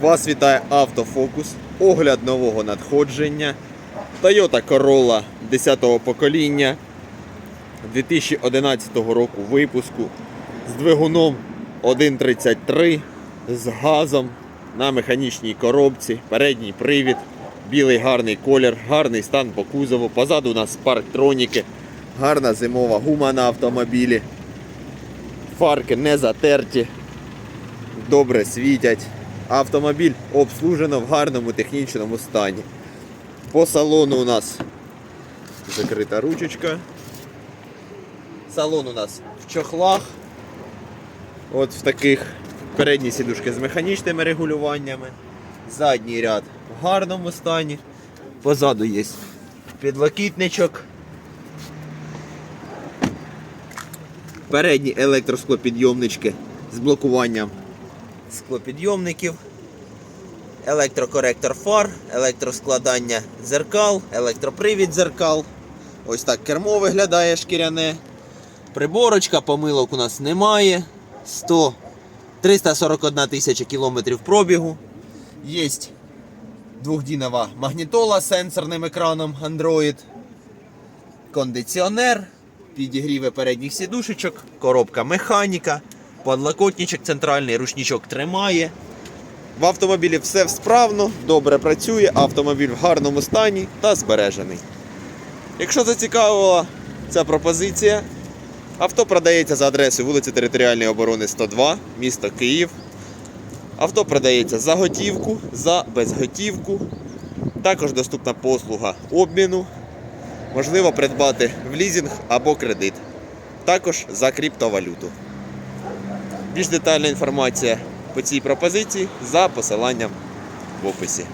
Вас вітає автофокус, огляд нового надходження. Toyota Corolla 10-го покоління 2011 року випуску з двигуном 1.33 з газом на механічній коробці, передній привід, білий гарний колір, гарний стан по кузову. Позаду у нас парктроніки, гарна зимова гума на автомобілі. Фарки не затерті, добре світять. Автомобіль обслужено в гарному технічному стані. По салону у нас закрита ручечка. Салон у нас в чохлах. От в таких передні сідушки з механічними регулюваннями. Задній ряд в гарному стані. Позаду є підлокітничок. Передні електросклопідйомнички з блокуванням склопідйомників, електрокоректор фар, електроскладання дзеркал, електропривід дзеркал. Ось так кермо виглядає шкіряне. Приборочка, помилок у нас немає. 100, 341 тисяча кілометрів пробігу. Є двохдінова магнітола з сенсорним екраном Android. Кондиціонер, підігріви передніх сідушечок, коробка механіка, подлокотничок центральний, ручничок тримає. В автомобілі все справно, добре працює, автомобіль в гарному стані та збережений. Якщо зацікавила ця пропозиція, авто продається за адресою вулиці Територіальної оборони 102, місто Київ. Авто продається за готівку, за безготівку. Також доступна послуга обміну. Можливо придбати в лізинг або кредит. Також за криптовалюту. Більш детальна інформація по цій пропозиції за посиланням в описі.